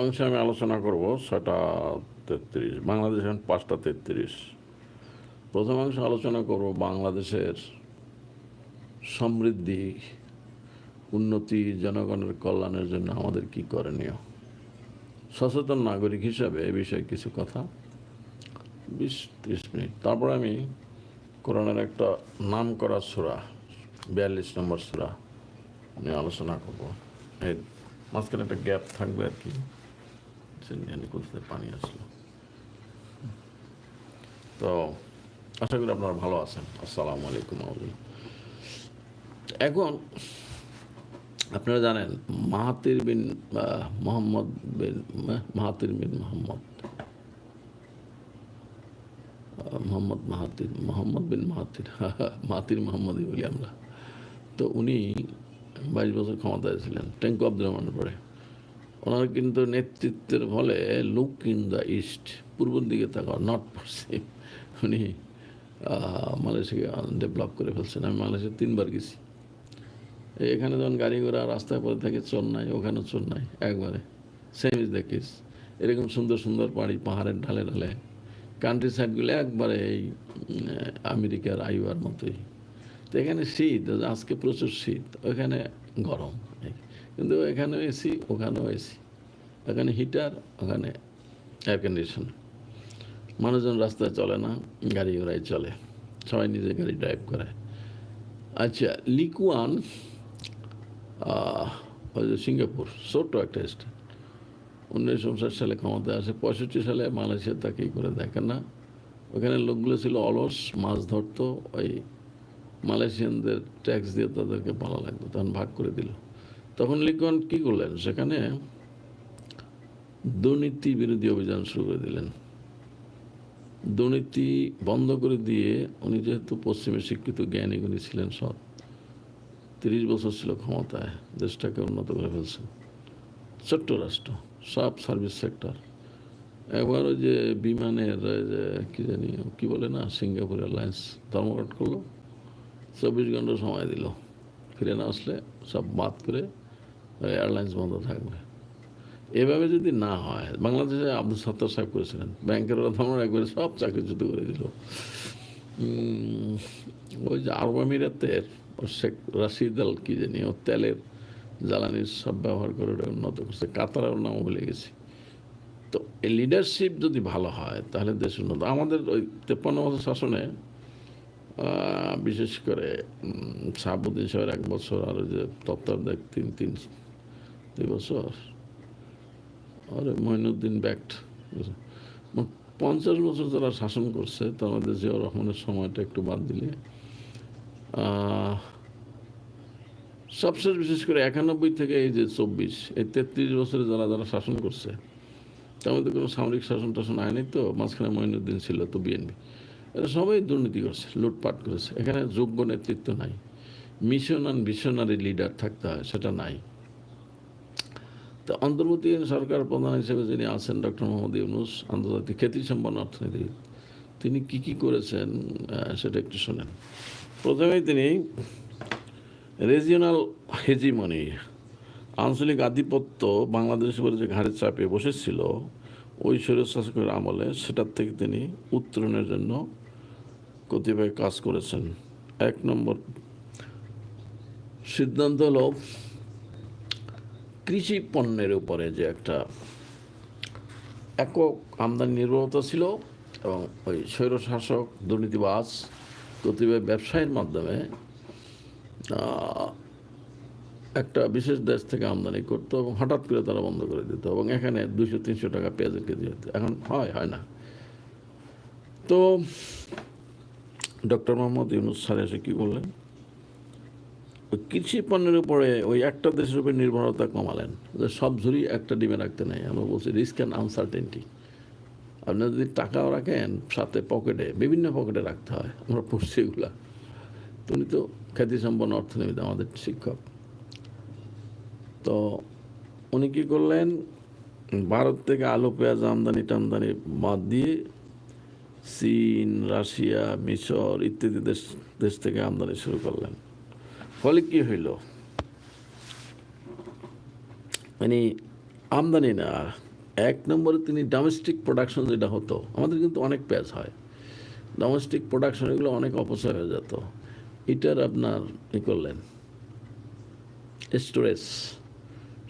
অংশে আমি আলোচনা করব ছটা তেত্রিশ, বাংলাদেশ এখন পাঁচটা তেত্রিশ। প্রথম অংশ আলোচনা করব বাংলাদেশের সমৃদ্ধি, উন্নতি, জনগণের কল্যাণের জন্য আমাদের কি করণীয়। সচেতন নাগরিক হিসাবে এ বিষয়ে কিছু কথা। বিশ, ত্রিশ মিনিট। তারপর আমি কোরআনের একটা নাম করা সুরা, বিয়াল্লিশ নম্বর সুরা নিয়ে আলোচনা করব। এই মাঝখানে একটা গ্যাপ থাকবে আর কি। পানি আসলো তো আশা করি আপনারা ভালো আছেন আসসালামু আলাইকুম এখন আপনারা জানেন Mahathir bin Mohamad bin Mahathir bin Mohamad Mohamad Mahathir Mohamad bin Mahathir Mahathir মোহাম্মদই বলি আমরা তো উনি বাইশ বছর ক্ষমতায় ছিলেন ট্যাঙ্কু আব্দুর রহমানের পরে ওনার কিন্তু নেতৃত্বের ফলে লুক ইন দ্য ইস্ট পূর্বের দিকে থাকা নট পশ্চিম উনি মালয়েশিয়া ডেভেলপ করে ফেলছেন। আমি মালয়েশিয়া তিনবার গেছি। এখানে যখন গাড়ি ঘোড়া রাস্তায় পরে থাকে চোর নাই ওখানে চোর নাই একবারে। সেম ইজ দ্য কেস এরকম সুন্দর সুন্দর পাড়ি পাহাড়ের ঢালে ঢালে। কান্ট্রি সাইডগুলো একবারে এই আমেরিকার আইওয়ার মতোই। তো এখানে শীত, আজকে প্রচুর শীত, ওখানে গরম। কিন্তু এখানেও এসি ওখানেও এসি এখানে হিটার ওখানে এয়ার কন্ডিশন মানুষজন রাস্তায় চলে না, গাড়ি ঘোড়ায় চলে। সবাই নিজে গাড়ি ড্রাইভ করে। আচ্ছা লিকুয়ান সিঙ্গাপুর, ছোট্ট একটা স্টেট উনিশশো উনষাট সালে ক্ষমতায় আসে, পঁয়ষট্টি সালে মালয়েশিয়া তাকেই করে দেখে না। ওখানে লোকগুলো ছিল অলস, মাছ ধরতো, ওই মালয়েশিয়ানদের ট্যাক্স দিয়ে তাদেরকে পালা লাগতো, তখন ভাগ করে দিল। তখন লিখন কী করলেন? সেখানে দুর্নীতি বিরোধী অভিযান শুরু করে দিলেন। দুর্নীতি বন্ধ করে দিয়ে উনি যেহেতু পশ্চিমে শিক্ষিত জ্ঞানী গুণী ছিলেন সৎ। তিরিশ বছর ছিল ক্ষমতায়, দেশটাকে উন্নত করে ফেলছেন। ছোট্ট রাষ্ট্র, সব সার্ভিস সেক্টর একবার ওই যে বিমানের যে কী জানি, কি বলে না, সিঙ্গাপুর এয়ারলাইন্স ধর্মঘট করল। চব্বিশ ঘণ্টা সময় দিল। ফিরে না আসলে সব বাদ করে এয়ারলাইন্স বন্ধ থাকবে। এভাবে যদি না হয় বাংলাদেশে আব্দুল সত্তার সাহেব করেছিলেন। ব্যাংকের ওরা ধর্ম একবারে সব চাকরিচ্যুত করে দিল। ওই যে আরব আমিরাতের শেখ রাশিদ আল কি জানি ও তেলের জ্বালানির সব ব্যবহার করে ওটা উন্নত করছে। কাতারের নাম ভুলে গেছি। তো এই লিডারশিপ যদি ভালো হয় তাহলে দেশ উন্নত। আমাদের ওই তেপ্পান্ন বছর শাসনে বিশেষ করে উম, শাহাবুদ্দিন সাহেবের এক বছর আর যে তত্ত্বাবধায়ক তিন তিন দুই বছর। আর মঈনুদ্দিন ব্যাক্ট পঞ্চাশ বছর যারা শাসন করছে তার মধ্যে জিয়াউর রহমানের সময়টা একটু বাদ দিলে। সবশেষ বিশেষ করে একানব্বই থেকে এই যে চব্বিশ, এই তেত্রিশ বছরে যারা যারা শাসন করছে, তার মধ্যে কোনো সামরিক শাসন টাসন আয়নি তো? মাঝখানে মঈনুদ্দিন ছিল তো বিএনপি। এরা সবাই দুর্নীতি করছে, লুটপাট করেছে। এখানে যোগ্য নেতৃত্ব নাই। মিশন অ্যান্ড ভিশনারি লিডার থাকতে হয়, সেটা নাই। তো অন্তর্বর্তী সরকার প্রধান হিসেবে যিনি আছেন ডক্টর মোহাম্মদ ইউনুস, আন্তর্জাতিক খ্যাতিসম্পন্ন অর্থনীতি, তিনি কি কি করেছেন সেটা একটু শোনেন। প্রথমেই তিনি রিজিওনাল হেজিমনি আঞ্চলিক আধিপত্য বাংলাদেশের উপরে যে ঘাড়ে চাপিয়ে বসেছিল, ওই স্বৈরশাসকের আমলে সেটার থেকে তিনি উত্তরণের জন্য কতিপয় কাজ করেছেন। এক নম্বর সিদ্ধান্ত হলো কৃষি পণ্যের উপরে যে একটা একক আমদানি নির্ভরতা ছিল এবং ওই স্বৈরশাসক, দুর্নীতিবাজ কতিপয় ব্যবসায়ের মাধ্যমে একটা বিশেষ দেশ থেকে আমদানি করতো এবং হঠাৎ করে তারা বন্ধ করে দিত এবং এখানে দুশো তিনশো টাকা পেঁয়াজের কেজি হতো। এখন হয় হয় না। তো, ডক্টর মোহাম্মদ ইউনুস স্যার এসে কী ওই কৃষি পণ্যের উপরে ওই একটা দেশের উপরে নির্ভরতা কমালেন। যে সব ঝুড়ি একটা ডিমে রাখতে নাই। আমরা বলছি রিস্ক অ্যান্ড আনসার্টেনটি আপনি যদি টাকাও রাখেন, সাথে পকেটে, বিভিন্ন পকেটে রাখতে হয়। আমরা পড়ছি এগুলা। উনি তো খ্যাতিসম্পন্ন অর্থনীতি আমাদের শিক্ষক। তো উনি কী করলেন? ভারত থেকে আলু, পেঁয়াজ, আমদানি টামদানি বাদ দিয়ে চীন, রাশিয়া, মিশর ইত্যাদি দেশ দেশ থেকে আমদানি শুরু করলেন। ফলে কি হইল? মানে আমদানি না এক নম্বরে তিনি ডোমেস্টিক প্রোডাকশন যেটা হতো, আমাদের কিন্তু অনেক পেঁয়াজ হয়। ডোমেস্টিক প্রোডাকশন এগুলো অনেক অপচয় হয়ে যেত। এটার আপনার ই করলেন স্টোরেজ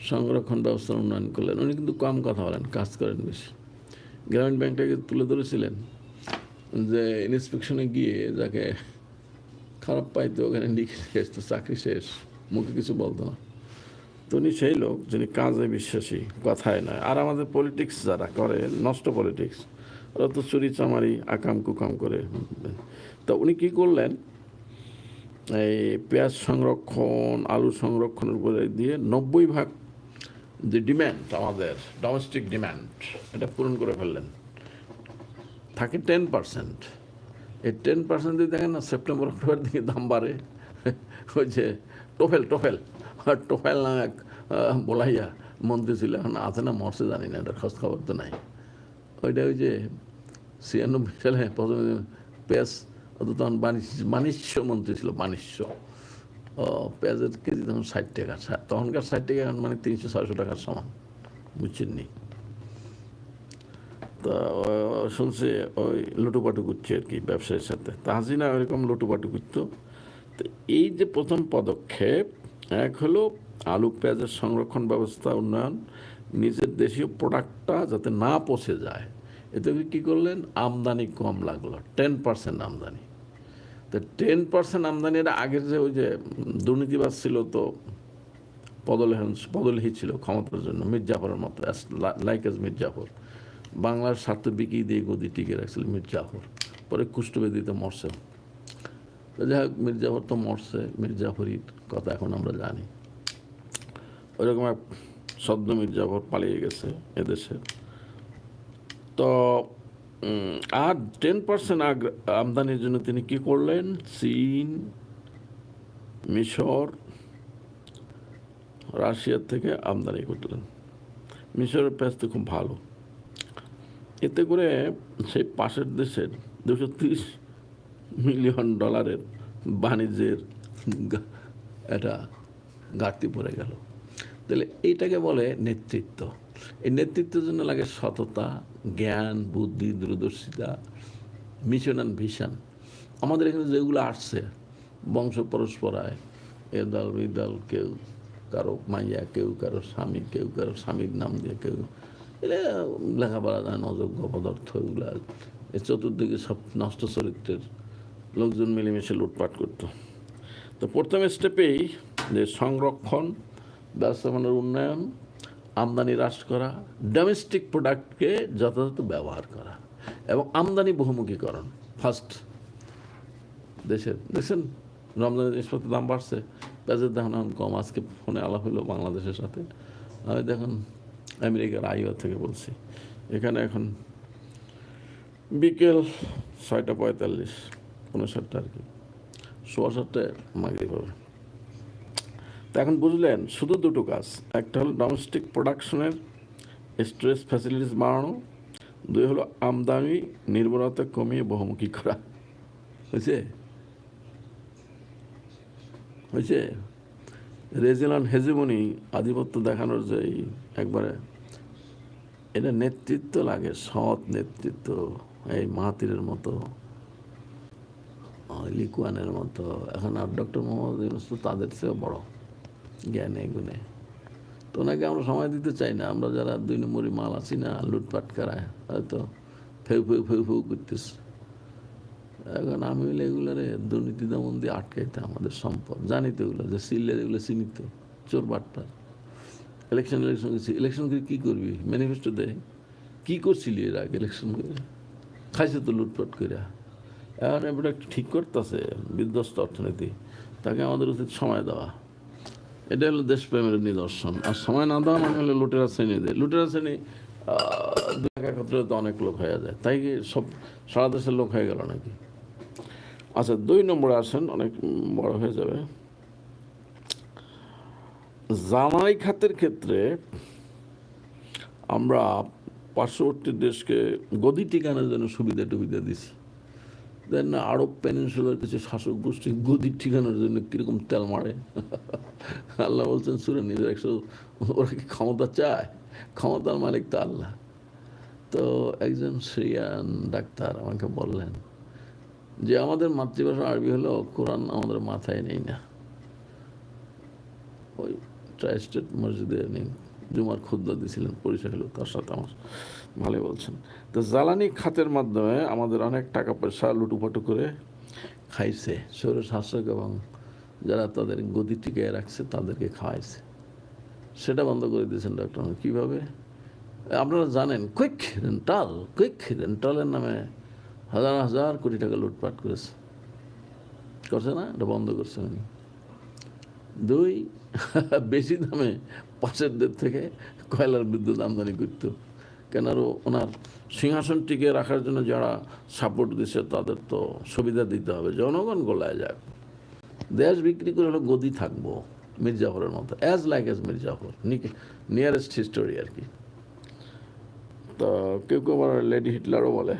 সংরক্ষণ ব্যবস্থার উন্নয়ন করলেন। উনি কিন্তু কম কথা বলেন, কাজ করেন বেশি। গ্রামীণ ব্যাংকটাকে তুলে ধরেছিলেন যে ইন্সপেকশনে গিয়ে যাকে খারাপ পাইতো ওখানে লিখে শেষ তো চাকরি শেষ, মুখে কিছু বলতো না। তো উনি সেই লোক যিনি কাজে বিশ্বাসী, কথায় নয়। আর আমাদের পলিটিক্স যারা করে, নষ্ট পলিটিক্স ওরা তো চুরি চামারি, আকাম কুকাম করে। তা উনি কি করলেন? এই পেঁয়াজ সংরক্ষণ, আলু সংরক্ষণের উপরে দিয়ে নব্বই ভাগ যে ডিম্যান্ড আমাদের ডোমেস্টিক ডিম্যান্ড এটা পূরণ করে ফেললেন। থাকে টেন পার্সেন্ট এই টেন পার্সেন্ট যদি দেখেন না সেপ্টেম্বর অক্টোবর দিকে দাম বাড়ে। ওই যে টোফেল টোফেল টোফেল নামে এক বলাইয়া মন্ত্রী ছিল, এখন আছে না, মরছে, জানি না এটা খোঁজ খবর তো নাই। ওইটা ওই যে ছিয়ানব্বই সালে প্রথমে পেঁয়াজ ও তো তখন বাণিজ্য বাণিজ্য মন্ত্রী ছিল, বাণিজ্য। ও, পেঁয়াজের কেজি তখন ষাট টাকা, তখনকার ষাট টাকা মানে তিনশো, ছয়শো টাকার সমান। বুঝছেন নি তা শুনছে ওই লুটুপাটু করছে আর কি ব্যবসায়ীর সাথে। তা হাসিনা ওইরকম লুটুপাটু করতো। তো এই যে প্রথম পদক্ষেপ, এক হলো আলু পেঁয়াজের সংরক্ষণ ব্যবস্থা, উন্নয়ন, নিজের দেশীয় প্রোডাক্টটা যাতে না পচে যায়। এতে কী করলেন? আমদানি কম লাগল টেন পার্সেন্ট আমদানি। তো টেন পার্সেন্ট আমদানির আগের যে ওই যে দুর্নীতিবাজ ছিল তো, পদলেহন, পদলেহি ছিল ক্ষমতার জন্য মির্জাফরের মতো লাইক এস মির্জাফর বাংলার স্বার্থ বিকি দিয়ে গদি টিকে রাখছিল মির্জাফর পরে কুষ্ঠবেদিতে মরছে। যাই হোক মির্জাফর তো মরছে মির্জাফরির কথা এখন আমরা জানি। ওইরকম এক সদ্য মির্জাফর পালিয়ে গেছে এদেশে। তো আর টেন পার্সেন্ট আমদানির জন্য তিনি কি করলেন? চীন, মিশর, রাশিয়ার থেকে আমদানি করলেন। মিশরের পেঁয়াজ খুব ভালো। এতে করে সেই পাশের দেশের দুশো তিরিশ মিলিয়ন ডলারের বাণিজ্যের একটা ঘাটতি পড়ে গেল। তাহলে এইটাকে বলে নেতৃত্ব। এই নেতৃত্বের জন্য লাগে সততা, জ্ঞান, বুদ্ধি, দূরদর্শিতা মিশন অ্যান্ড ভিশন আমাদের এখানে যেগুলো আসছে, বংশ পরস্পরায়, এ দল ওই দল, কেউ কারও মাইয়া, কেউ কারও স্বামী, কেউ কারও স্বামীর নাম দিয়ে, কেউ এটা লেখাপড়া যায় অযোগ্য পদার্থ এগুলো চতুর্দিকে সব নষ্ট চরিত্রের লোকজন মিলেমিশে লুটপাট করতো। তো প্রথম স্টেপেই যে সংরক্ষণ, ব্যবস্থাপনার উন্নয়ন, আমদানি হ্রাস করা ডোমেস্টিক প্রোডাক্টকে যথাযথ ব্যবহার করা এবং আমদানি বহুমুখীকরণ। ফার্স্ট দেশের, দেখছেন? রমজানের জিনিসপত্রের দাম বাড়ছে। পেঁয়াজের দাম কম। আজকে ফোনে আলাপ হলো বাংলাদেশের সাথে। আমি দেখুন আমেরিকার আইওয়া থেকে বলছি। এখানে এখন বিকেল ছয়টা পঁয়তাল্লিশ পনেরো আর কি। সোয়া সাতটায় মাগরি পাবে তো এখন বুঝলেন, শুধু দুটো কাজ। একটা হলো ডোমেস্টিক প্রোডাকশনের স্টোরেজ ফ্যাসিলিটিস বাড়ানো, দুই হলো আমদানি, নির্ভরতা কমিয়ে বহুমুখী করা। হয়েছে? হয়েছে? রেজিলান হেজিমনি আধিপত্য দেখানোর যে একবারে এটা নেতৃত্ব লাগে, সৎ নেতৃত্ব, এই মাহাতিরের মতো লিকুয়ানের মতো। এখন আর ডক্টর মোহাম্মদ ইউনুস তো তাদের চেয়েও বড় জ্ঞানে, গুণে। তো ওনাকে আমরা সময় দিতে চাই না। আমরা যারা দুই নম্বরই মাল আছি না, লুটপাট করায়, হয়তো ফেউ ফেউ ফেউ ফেউ করতেছে। এখন আমি এগুলোরে দুর্নীতি দমন দিয়ে আটকাইতে আমাদের সম্পদ। জানি তো এগুলো, যে সিললে এগুলো চিনিত চোর বাটপার। ইলেকশন ইলেকশন ইলেকশন করে কী করবি? ম্যানিফেস্টো দেয় কী করছিলি এর আগে ইলেকশন করে? খাইছে তো লুটপাট করে এখন একটু ঠিক করতেছে, বিধ্বস্ত অর্থনীতি। তাকে আমাদের উচিত সময় দেওয়া। এটা হলো দেশপ্রেমের নিদর্শন। আর সময় না দেওয়া মানে হলো লুটেরা শ্রেণীদের লুটেরা শ্রেণি দু এক একত্রে তো অনেক লোক হয়ে যায়। তাই কি সব সারা দেশের লোক হয়ে গেল নাকি? আচ্ছা দুই নম্বরে আসেন, অনেক বড় হয়ে যাবে। জ্বালানি খাতের ক্ষেত্রে আমরা পার্শ্ববর্তী দেশকে গদি টিকানোর জন্য সুবিধা টুবিধা দিছি। দেন আরব পেনিনসুলার কিছু শাসক গোষ্ঠী গদির ঠিকানার জন্য কীরকম তেল মারে। আল্লাহ বলছেন, সুরে নিজের একশো ওরা কি ক্ষমতা চায়? ক্ষমতার মালিক তো আল্লাহ। তো একজন সিরিয়ান ডাক্তার আমাকে বললেন যে আমাদের মাতৃভাষা আরবি হলো কোরআন আমাদের মাথায় নেই না। ওই ট্রাই স্টেট মসজিদে নেই জুমার খুদ্া দিয়েছিলেন পরিচয় হলো তার সাথে আমার। ভালোই বলছেন। তো জ্বালানি খাতের মাধ্যমে আমাদের অনেক টাকা পয়সা লুটুপাটু করে খাইছে, শরীর শাসক এবং যারা তাদের গদি টিকিয়ে রাখছে তাদেরকে খাওয়াইছে। সেটা বন্ধ করে দিয়েছেন ডক্টর কীভাবে? আপনারা জানেন কুইক রেন্টাল কুইক রেন্টালের নামে হাজার হাজার কোটি টাকা লুটপাট করেছে। করছে না? এটা বন্ধ করছে উনি দুই, বেশি দামে পাশের দের থেকে কয়লার বিদ্যুৎ আমদানি করত। কেন আরও ওনার সিংহাসন টিকে রাখার জন্য যারা সাপোর্ট দিচ্ছে তাদের তো সুবিধা দিতে হবে। জনগণ গোলায় যাক। দেশ বিক্রি করে হলো গদি থাকব মির্জাফরের মতো। As like as Mir Jafar nearest history আর কি। তো কেউ কেউ আবার লেডি হিটলারও বলে।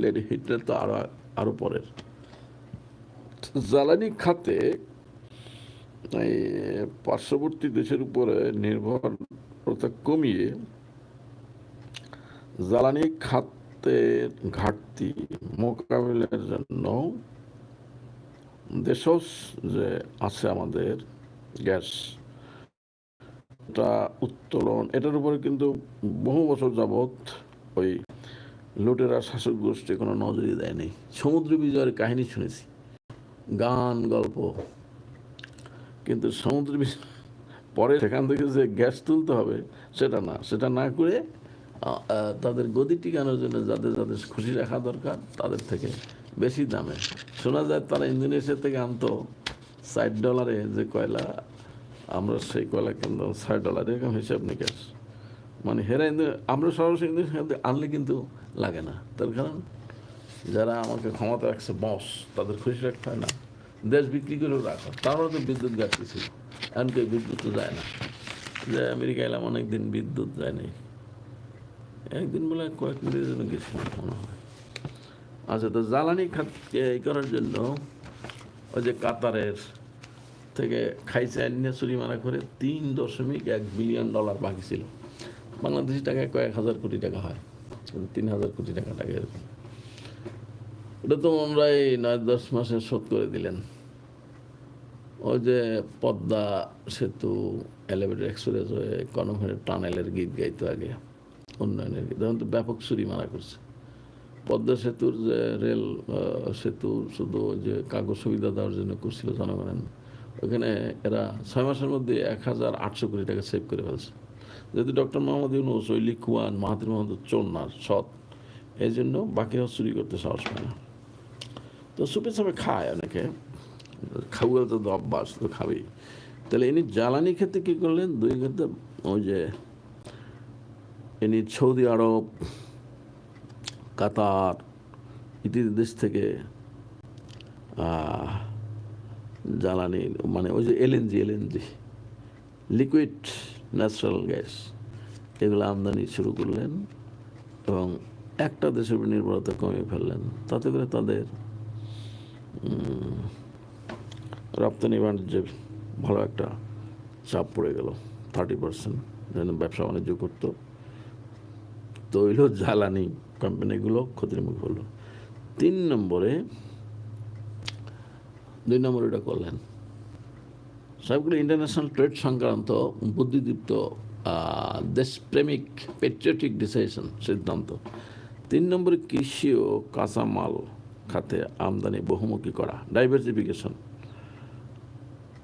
লেডি হিটলার তো আরও আরও পরের। জ্বালানি খাতে পার্শ্ববর্তী দেশের উপরে নির্ভরতা কমিয়ে জ্বালানি খাতের ঘাটতি মোকাবিলার জন্য দেশজ যে আছে আমাদের গ্যাস উত্তোলন, এটার উপরে কিন্তু বহু বছর যাবৎ ওই লুটেরা শাসক গোষ্ঠী কোনো নজরই দেয়নি। সমুদ্র বিজয়ের কাহিনী শুনেছি। গান, গল্প। কিন্তু সমুদ্র বিজয় পরে সেখান থেকে যে গ্যাস তুলতে হবে, সেটা না। সেটা না করে তাদের গদি টিকানোর জন্য যাদের যাদের খুশি রাখা দরকার, তাদের থেকে বেশি দামে। শোনা যায় তারা ইন্দোনেশিয়া থেকে আনতো ষাট ডলারে যে কয়লা। আমরা সেই কয়লা কিনতাম ষাট ডলার, এরকম হিসাব নিকাশ। মানে হেরা ইন্দো আমরা সরাসরি থেকে আনলে কিন্তু লাগে না। তার কারণ, যারা আমাকে ক্ষমতা রাখছে, বস, তাদের খুশি রাখতে হয় না। দেশ বিক্রি করেও রাখা। তারও তো বিদ্যুৎ ঘাটতি ছিল। এমনকি বিদ্যুৎ তো যায় না। যে আমেরিকা এলাম অনেক দিন বিদ্যুৎ যায় নাই। একদিন বলে কয়েক মিনিটের জন্য গেছিলাম, মনে হয়। আচ্ছা তো জ্বালানি খাত এই করার জন্য ওই যে কাতারের থেকে খাইছে আনিয়ে চুরি মারা করে তিন দশমিক এক বিলিয়ন ডলার বাকি ছিল। বাংলাদেশি টাকায় কয়েক হাজার কোটি টাকা হয়। তিন হাজার কোটি টাকা টাকা এরকম। ওটা তো আমরা এই নয় দশ মাসে শোধ করে দিলেন। ওই যে পদ্মা সেতু এলিভেটেড এক্সপ্রেস হয়ে কনভেন্ট টানেলের গীত গাইতো আগে, উন্নয়নের গীত। তখন তো ব্যাপক চুরি মারা করছে। পদ্মা সেতুর যে রেল সেতু শুধু যে কাগজ সুবিধা দেওয়ার জন্য করছিল জনগণের। ওখানে এরা ছয় মাসের মধ্যে এক হাজার আটশো কোটি টাকা সেভ করে ফেলছে। যেহেতু ডক্টর মোহাম্মদ ইউনুস ওই লিখুয়ান মাহাতির মোহাম্মদ চোরনার সৎ এই জন্য বাকিরা চুরি করতে সাহস পায় না। তো সুপে সাপে খায় অনেকে। খাবুয়া তো অভ্যাস, তো খাবেই। তাহলে ইনি জ্বালানি ক্ষেত্রে কী করলেন? দুই ক্ষেত্রে ওই যে ইনি সৌদি আরব, কাতার, ইত্যাদি দেশ থেকে জ্বালানি মানে ওই যে LNG LNG liquid natural gas এগুলো আমদানি শুরু করলেন এবং একটা দেশের উপর নির্ভরতা কমিয়ে ফেললেন। তাতে করে তাদের রপ্তানি বাণিজ্যে ভালো একটা চাপ পড়ে গেল। থার্টি পার্সেন্ট ব্যবসা বাণিজ্য করতো। তৈল, জ্বালানি কোম্পানিগুলো ক্ষতির মুখে হলো। তিন নম্বরে, দুই নম্বরে এটা করলেন। সবগুলো ইন্টারন্যাশনাল ট্রেড সংক্রান্ত বুদ্ধিদীপ্ত দেশপ্রেমিক পেট্রিয়টিক ডিসিশন সিদ্ধান্ত। তিন নম্বরে কৃষি ও কাঁচামাল খাতে আমদানি বহুমুখী করা ডাইভার্সিফিকেশন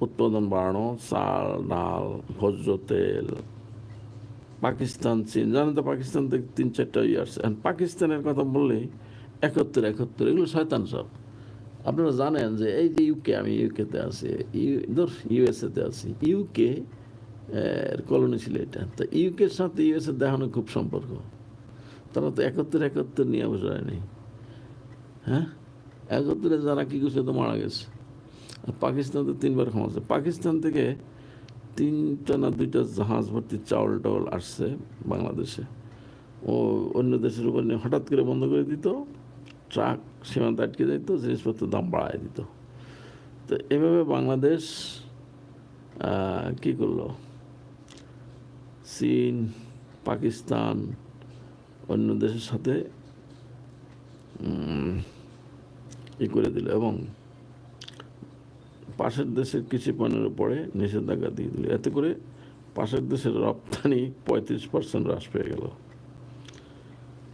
উৎপাদন বাড়ানো, চাল, ডাল, ভোজ্য, তেল, পাকিস্তান, চীন, জানেন তো পাকিস্তান থেকে তিন চারটা ইয়ার্স পাকিস্তানের কথা বললেই একাত্তর একাত্তর, এগুলো শয়তান সব। আপনারা জানেন যে এই যে ইউকে আমি ইউকেতে আছি ধর ইউএসএতে আছি ইউকে কলোনি ছিল এটা। তো ইউকের সাথে ইউএসএ দেখানো খুব সম্পর্ক। তারা তো একাত্তর একাত্তর নিয়ে বসে হ্যাঁ? একাত্তরে যারা কী করছে তো মারা গেছে। আর পাকিস্তান তো তিনবার ক্ষমা পাকিস্তান থেকে তিনটা না দুইটা জাহাজ ভর্তি চাউল টাউল আসছে বাংলাদেশে। ও অন্য দেশের উপর নিয়ে হঠাৎ করে বন্ধ করে দিত। ট্রাক সীমান্ত আটকে যেত জিনিসপত্রের দাম বাড়ায় দিত। তো এভাবে বাংলাদেশ কি করল? চীন, পাকিস্তান, অন্য দেশের সাথে ই করে দিল এবং পাশের দেশের কৃষি পণ্যের উপরে নিষেধাজ্ঞা দিয়ে দিল। এতে করে পাশের দেশের রপ্তানি পঁয়ত্রিশ পার্সেন্ট হ্রাস পেয়ে গেল।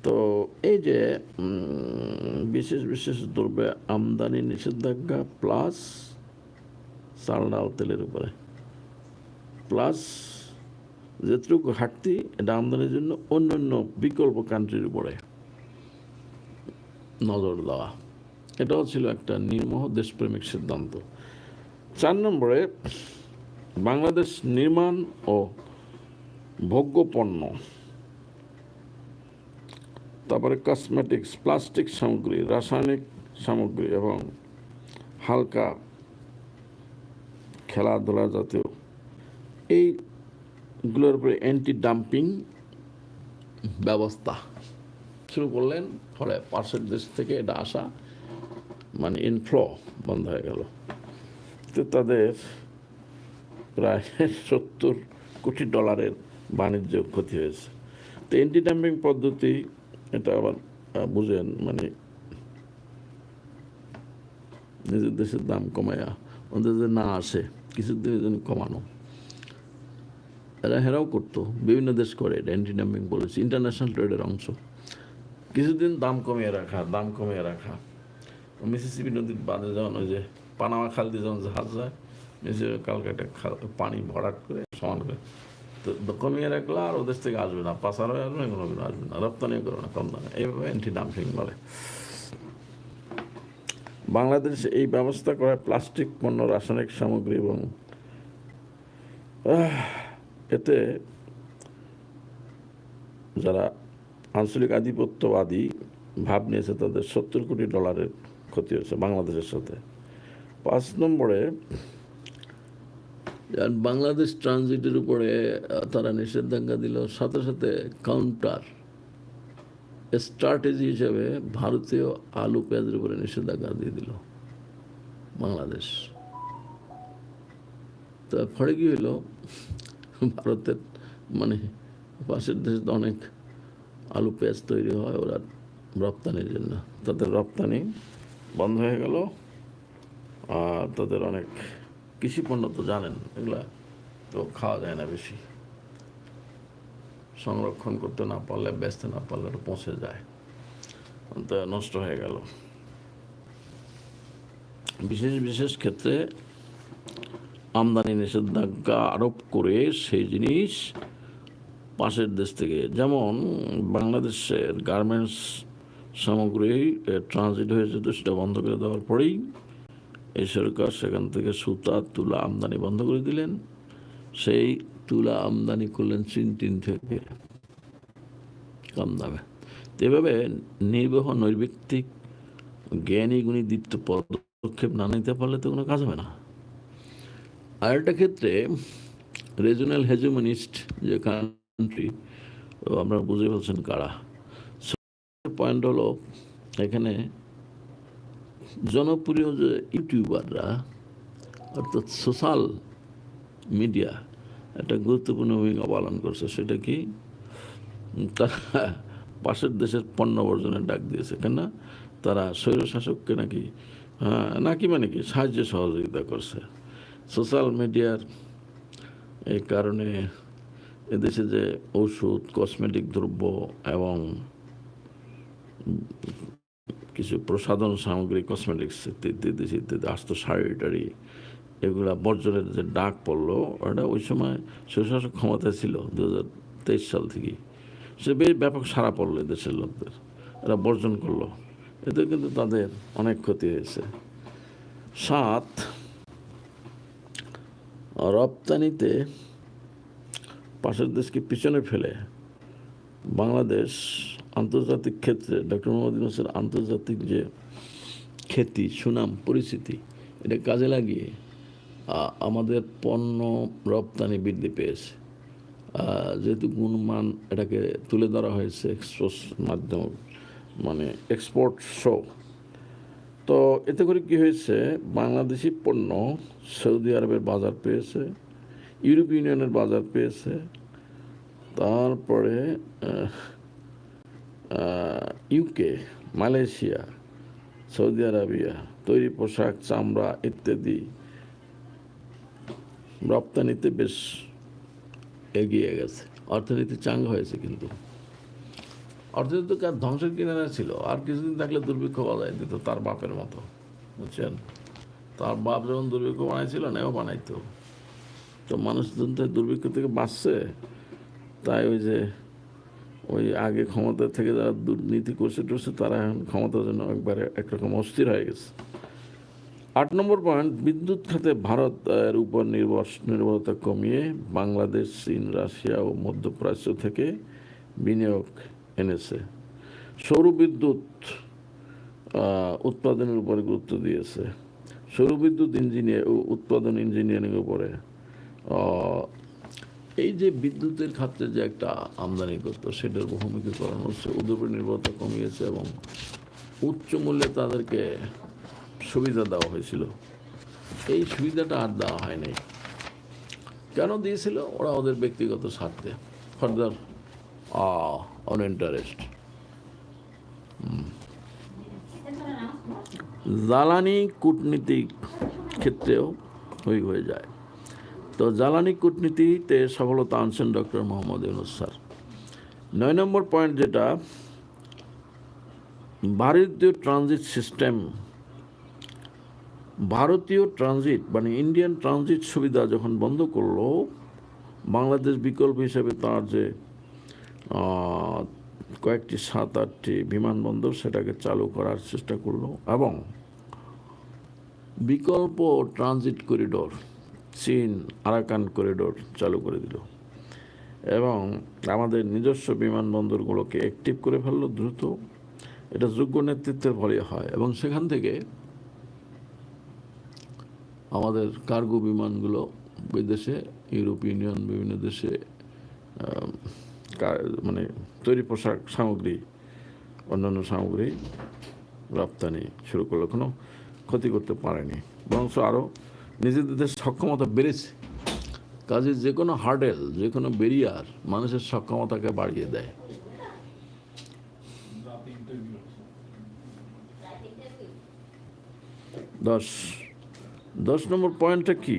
তো এই যে বিশেষ বিশেষ দ্রব্যে আমদানি নিষেধাজ্ঞা প্লাস চাল, ডাল, তেলের উপরে। প্লাস যেটুকু ঘাটতি, এটা আমদানির জন্য অন্য অন্য বিকল্প কান্ট্রির উপরে নজর দেওয়া। এটাও ছিল একটা নির্মোহ দেশপ্রেমিক সিদ্ধান্ত। চার নম্বরে, বাংলাদেশ নির্মাণ ও ভোগ্য পণ্য তারপরে কসমেটিক্স প্লাস্টিক সামগ্রী, রাসায়নিক সামগ্রী এবং হালকা খেলাধুলা জাতীয়। এইগুলোর উপরে অ্যান্টি ডাম্পিং ব্যবস্থা। শুরু করলেন ফলে পাশের দেশ থেকে এটা আসা মানে ইনফ্লো বন্ধ হয়ে গেল। তো তাদের প্রায় সত্তর কোটি ডলারের বাণিজ্য ক্ষতি হয়েছে। তো অ্যান্টি ডাম্পিং পদ্ধতি এটা আবার বুঝেন মানে নিজের দেশের দাম কমায়া ওদের যে না আসে, কিছুর দিনের জন্য কমানো। এরা হেরাও করতো, বিভিন্ন দেশ করে অ্যান্টি ডাম্পিং পলিসি ইন্টারন্যাশনাল ট্রেডের অংশ। কিছুদিন দাম কমিয়ে রাখা, দাম কমিয়ে রাখা। মিসিসিপি নদীর বাঁধে যখন ওই যে পানামা খাল দিয়ে যখন জাহাজ যায় মিসিসিপি কালকাটা খাল পানি ভরাট করে, সমান করে তো কমিয়ে রাখলে আর ওদের থেকে আসবে না পাচার হয়ে আসবে না কোনো কিছু আসবে না রপ্তানিও করবে না, কম দামে। এইভাবে অ্যান্টি ডাম্পিং বলে। বাংলাদেশ এই ব্যবস্থা করায় প্লাস্টিক পণ্য, রাসায়নিক সামগ্রী এবং এতে যারা আঞ্চলিক আধিপত্যবাদী ভাব নিয়েছে, তাদের সত্তর কোটি ডলারের ক্ষতি হয়েছে বাংলাদেশের সাথে। পাঁচ নম্বরে আর বাংলাদেশ ট্রানজিটের উপরে তারা নিষেধাজ্ঞা দিল। সাথে সাথে কাউন্টার স্ট্র্যাটেজি হিসেবে ভারতীয় আলু পেঁয়াজের উপরে নিষেধাজ্ঞা দিয়ে দিল বাংলাদেশ। তো ফলে কি হলো ভারতের মানে পাশের দেশে তো অনেক আলু পেঁয়াজ তৈরি হয়, ওরা রপ্তানির জন্য। তাদের রপ্তানি বন্ধ হয়ে গেল, আর তাদের অনেক কৃষি পণ্য তো জানেন, এগুলা তো খাওয়া যায় না বেশি। সংরক্ষণ করতে না পারলে, বেচতে না পারলে পচে যায়। তো নষ্ট হয়ে গেল। বিশেষ বিশেষ ক্ষেত্রে আমদানি নিষেধাজ্ঞা আরোপ করে সেই জিনিস পাশের দেশ থেকে। যেমন বাংলাদেশের গার্মেন্টস সামগ্রী ট্রানজিট হয়েছে, তো সেটা বন্ধ করে দেওয়ার পরেই এই সরকার সেখান থেকে সুতা, তুলা, আমদানি বন্ধ করে দিলেন। সেই তুলা আমদানি করলেন চীন টিন থেকে। কম দামে। এভাবে নির্বাহ নৈর্ব্যক্তিক, জ্ঞানী, গুণী, দীপ্ত পদক্ষেপ না নিতে পারলে তো কোনো কাজ হবে না। আর একটা ক্ষেত্রে রিজনাল হেজুমনিস্ট যে কান্ট্রি আমরা বুঝে ফেলছেন কারা। পয়েন্ট হলো, এখানে জনপ্রিয় যে ইউটিউবাররা, অর্থাৎ সোশ্যাল মিডিয়া একটা গুরুত্বপূর্ণ ভূমিকা পালন করছে, সেটা কি? তারা পাশের দেশের পণ্য বর্জনের ডাক দিয়েছে, কেন তারা স্বৈরশাসককে নাকি হ্যাঁ নাকি মানে কি? সাহায্য সহযোগিতা করছে। সোশ্যাল মিডিয়ার এই কারণে এদেশে যে ঔষধ, কসমেটিক দ্রব্য এবং কিছু প্রসাধন সামগ্রী কসমেটিক্স ইত্যাদি ইত্যাদি আস্ত শাড়ি টাড়ি এগুলা বর্জনের যে ডাক পড়ল, ওটা ওই সময় সুশাসক ক্ষমতায় ছিল দু হাজার তেইশ সাল থেকে। সে বেশ ব্যাপক সারা পড়ল দেশের লোকদের। এরা বর্জন করল। এতে কিন্তু তাদের অনেক ক্ষতি হয়েছে। সাত, রপ্তানিতে পাশের দেশকে পিছনে ফেলে বাংলাদেশ আন্তর্জাতিক ক্ষেত্রে ডক্টর মোহাম্মদ ইউনুসের আন্তর্জাতিক যে খ্যাতি, সুনাম পরিচিতি এটা কাজে লাগিয়ে আমাদের পণ্য রপ্তানি বৃদ্ধি পেয়েছে। যেহেতু গুণমান এটাকে তুলে ধরা হয়েছে এক্সপোর্ট মাধ্যম মানে এক্সপোর্ট শো। তো এতে করে কি হয়েছে, বাংলাদেশি পণ্য সৌদি আরবের বাজার পেয়েছে ইউরোপ ইউনিয়নের বাজার পেয়েছে, তারপরে ইউকে মালয়েশিয়া, সৌদি আরবিয়া, তৈরি পোশাক, চামড়া ইত্যাদি রপ্তানিতে বেশ এগিয়ে গেছে। অর্থনীতি চাঙ্গা হয়েছে কিন্তু। অর্থনীতি তো কার ধ্বংসের কিনারা ছিল। আর কিছুদিন থাকলে দুর্ভিক্ষ বাজায় দিত তার বাপের মতো, বুঝছেন? তার বাপ যখন দুর্ভিক্ষ বানাইছিল, নেও বানাইতো। তো মানুষ দুর্ভিক্ষ থেকে বাঁচছে, তাই ওই যে ওই আগে ক্ষমতা থেকে যারা দুর্নীতি করছে, টরছে, তারা এখন ক্ষমতার জন্য একবারে একরকম অস্থির হয়ে গেছে। আট নম্বর পয়েন্ট বিদ্যুৎ খাতে ভারত, এর উপর নির্ভর, নির্ভরতা কমিয়ে বাংলাদেশ, চীন, রাশিয়া ও মধ্যপ্রাচ্য থেকে বিনিয়োগ এনেছে। সৌর বিদ্যুৎ উৎপাদনের উপরে গুরুত্ব দিয়েছে। সৌর বিদ্যুৎ ইঞ্জিনিয়ার উৎপাদন ইঞ্জিনিয়ারিং উপরে এই যে বিদ্যুতের খাতে যে একটা আমদানি করতো, সেটার বহুমুখীকরণ হচ্ছে উপর নির্ভরতা কমিয়েছে এবং উচ্চ মূল্যে তাদেরকে সুবিধা দেওয়া হয়েছিল। এই সুবিধাটা আর দেওয়া হয়নি কেন দিয়েছিল? ওরা ওদের ব্যক্তিগত স্বার্থে। ফার্দার অন ইন্টারেস্ট জ্বালানি কূটনীতিক ক্ষেত্রেও হয়ে যায়। তো জ্বালানি কূটনীতিতে সফলতা আনছেন ডক্টর মোহাম্মদ ইউনুস স্যার। নয় নম্বর পয়েন্ট যেটা, ভারতীয় ট্রানজিট সিস্টেম, ভারতীয় ট্রানজিট মানে ইন্ডিয়ান ট্রানজিট সুবিধা যখন বন্ধ করল, বাংলাদেশ বিকল্প হিসেবে তার যে কয়েকটি সাত আটটি বিমানবন্দর সেটাকে চালু করার চেষ্টা করল এবং বিকল্প ট্রানজিট করিডোর চীন আরাকান করিডোর চালু করে দিল এবং আমাদের নিজস্ব বিমানবন্দরগুলোকে অ্যাক্টিভ করে ফেলল দ্রুত। এটা যোগ্য নেতৃত্বের ফলে হয় এবং সেখান থেকে আমাদের কার্গো বিমানগুলো বিদেশে, ইউরোপ ইউনিয়ন, বিভিন্ন দেশে মানে তৈরি পোশাক সামগ্রী, অন্যান্য সামগ্রী রপ্তানি শুরু করল। কোনো ক্ষতি করতে পারেনি। বরং আরও নিজেদের সক্ষমতা বেড়েছে। কাজে যে কোনো হার্ডেল যে কোনো বেরিয়ার মানুষের সক্ষমতাকে বাড়িয়ে দেয়। দশ দশ নম্বর পয়েন্টটা কি?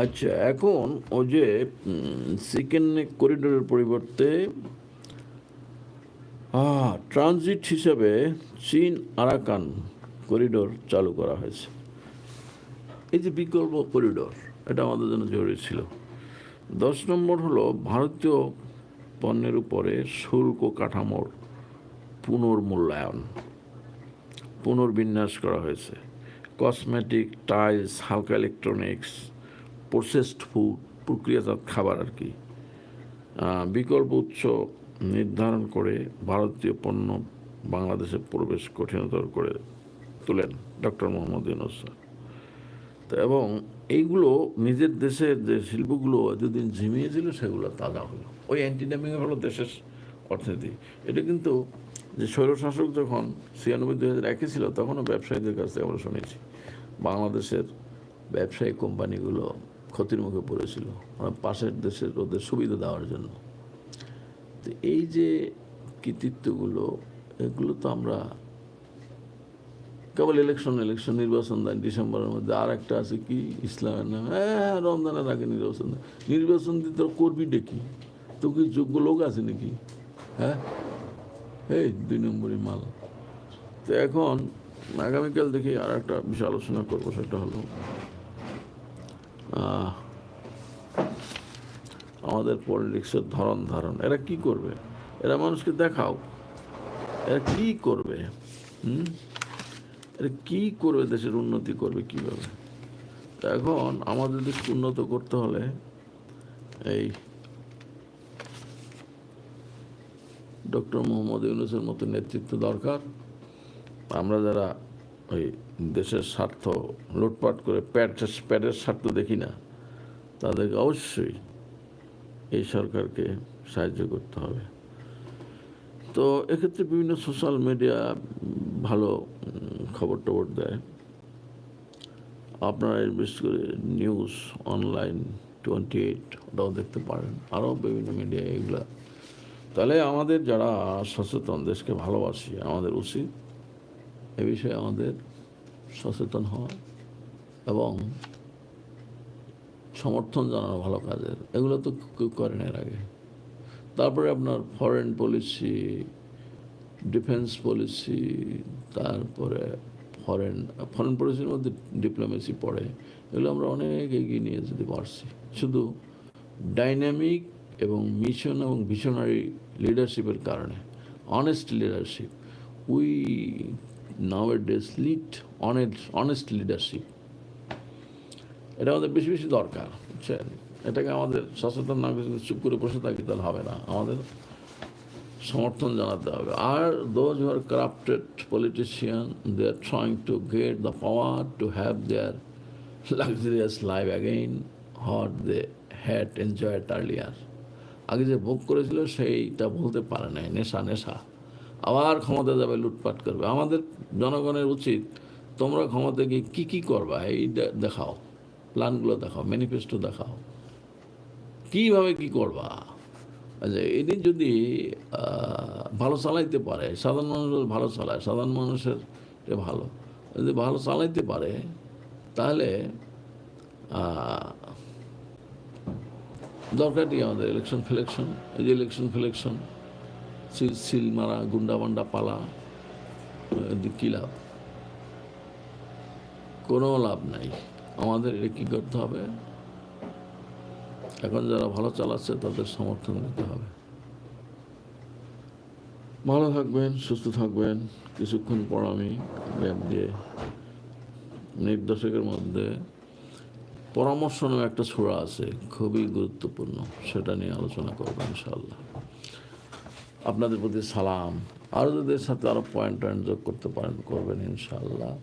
আচ্ছা এখন ও যে চিকেন করিডোরের পরিবর্তে ট্রানজিট হিসাবে চীন আরাকান করিডোর চালু করা হয়েছে। এই যে বিকল্প করিডোর, এটা আমাদের জন্য জরুরি ছিল। দশ নম্বর হলো ভারতীয় পণ্যের উপরে শুল্ক কাঠামোর পুনর্মূল্যায়ন। পুনর্বিন্যাস করা হয়েছে। কসমেটিক, টাইলস, হালকা ইলেকট্রনিক্স, প্রসেসড ফুড, প্রক্রিয়াজাত খাবার আর কি। বিকল্প উৎস নির্ধারণ করে ভারতীয় পণ্য বাংলাদেশে প্রবেশ কঠিনতর করে তোলেন ডক্টর মোহাম্মদ ইউনুস। তো এবং এইগুলো নিজের দেশের যে শিল্পগুলো এতদিন ঝিমিয়েছিল, সেগুলো তাজা হলো। ওই অ্যান্টিডামিং হলো দেশের অর্থনীতি। এটা কিন্তু যে স্বৈরশাসক যখন ছিয়ানব্বই দুই হাজার একে ছিল, তখনও ব্যবসায়ীদের কাছ থেকে আমরা শুনেছি, বাংলাদেশের ব্যবসায়ী কোম্পানিগুলো ক্ষতির মুখে পড়েছিল। মানে পাশের দেশের ওদের সুবিধা দেওয়ার জন্য। তো এই যে কৃতিত্বগুলো, এগুলো তো আমরা কেবল ইলেকশন ইলেকশন নির্বাচন দেন ডিসেম্বরের মধ্যে আর একটা আছে কি? ইসলামের নামে। হ্যাঁ রমজানের আগে নির্বাচন দেয়। নির্বাচন দিতে তোর করবি ডেকি তো কি যোগ্য লোক আছে নাকি? হ্যাঁ? এই দুই নম্বরই মাল। তো এখন আগামীকাল দেখি আর একটা বিষয় আলোচনা করব, সেটা হলো আমাদের পলিটিক্সের ধরন ধারণ। এরা কি করবে? এরা মানুষকে দেখাও। এরা কি করবে? হুম? এরা কি করবে? দেশের উন্নতি করবে কীভাবে? এখন আমাদের দেশকে উন্নত করতে হলে এই ডক্টর মোহাম্মদ ইউনুসের মতো নেতৃত্ব দরকার। আমরা যারা ওই দেশের স্বার্থ লুটপাট করে প্যাট প্যাটের স্বার্থ দেখি না, তাদেরকে অবশ্যই এই সরকারকে সাহায্য করতে হবে। তো এক্ষেত্রে বিভিন্ন সোশ্যাল মিডিয়া ভালো খবর টবর দেয়। আপনারা বিশেষ করে নিউজ, অনলাইন, টোয়েন্টি এইট, ওটাও দেখতে পারেন। আরও বিভিন্ন মিডিয়া এগুলা। তাহলে আমাদের যারা সচেতন, দেশকে ভালোবাসি, আমাদের উচিত এ বিষয়ে আমাদের সচেতন হওয়া এবং সমর্থন জানানো ভালো কাজের। এগুলো তো কেউ করেন এর আগে। তারপরে আপনার ফরেন পলিসি ডিফেন্স পলিসি তারপরে ফরেন ফরেন পলিসির মধ্যে ডিপ্লোমেসি পড়ে। এগুলো আমরা অনেক এগিয়ে নিয়ে যেতে পারছি। শুধু ডাইনামিক এবং মিশন এবং ভিশনারি লিডারশিপের কারণে। Honest leadership we nowadays lead honest honest leadership এটা আমাদের বেশি বেশি দরকার, বুঝছেন? এটাকে আমাদের সচেতন না চুপ করে বসে থাকি তাহলে হবে না। আমাদের সমর্থন জানাতে হবে। আর those who are corrupted politician they are trying to get the power to have their luxurious life again what they had enjoyed earlier আগে যে ভোগ করেছিল সেইটা বলতে পারে নাই, নেশা নেশা। আবার ক্ষমতা যাবে, লুটপাট করবে। আমাদের জনগণের উচিত তোমরা ক্ষমতা গিয়ে কী কী করবা এই দেখাও। প্ল্যানগুলো দেখাও ম্যানিফেস্টো দেখাও। কীভাবে কি করবা? আচ্ছা এটি যদি ভালো চালাইতে পারে সাধারণ মানুষ ভালো চালায় সাধারণ মানুষের ভালো। যদি ভালো চালাইতে পারে তাহলে আহ, দরকার কি আমাদের ইলেকশন ফিলেকশন এই যে ইলেকশন ফিলেকশন সিল সিল মারা গুন্ডা বান্ডা পালা কী লাভ? কোনো লাভ নাই। আমাদের কী করতে হবে? এখন যারা ভালো চালাচ্ছে তাদের সমর্থন দিতে হবে। ভালো থাকবেন, সুস্থ থাকবেন। কিছুক্ষণ পর আমি ল্যাব দিয়ে নির্দেশকের মধ্যে পরামর্শ নামে একটা ছোড়া আছে, খুবই গুরুত্বপূর্ণ। সেটা নিয়ে আলোচনা করব ইনশাল্লাহ আপনাদের প্রতি সালাম। আরও যদি সাথে আরও পয়েন্ট টয়েন্ট যোগ করতে পারেন, করবেন ইনশাআল্লাহ।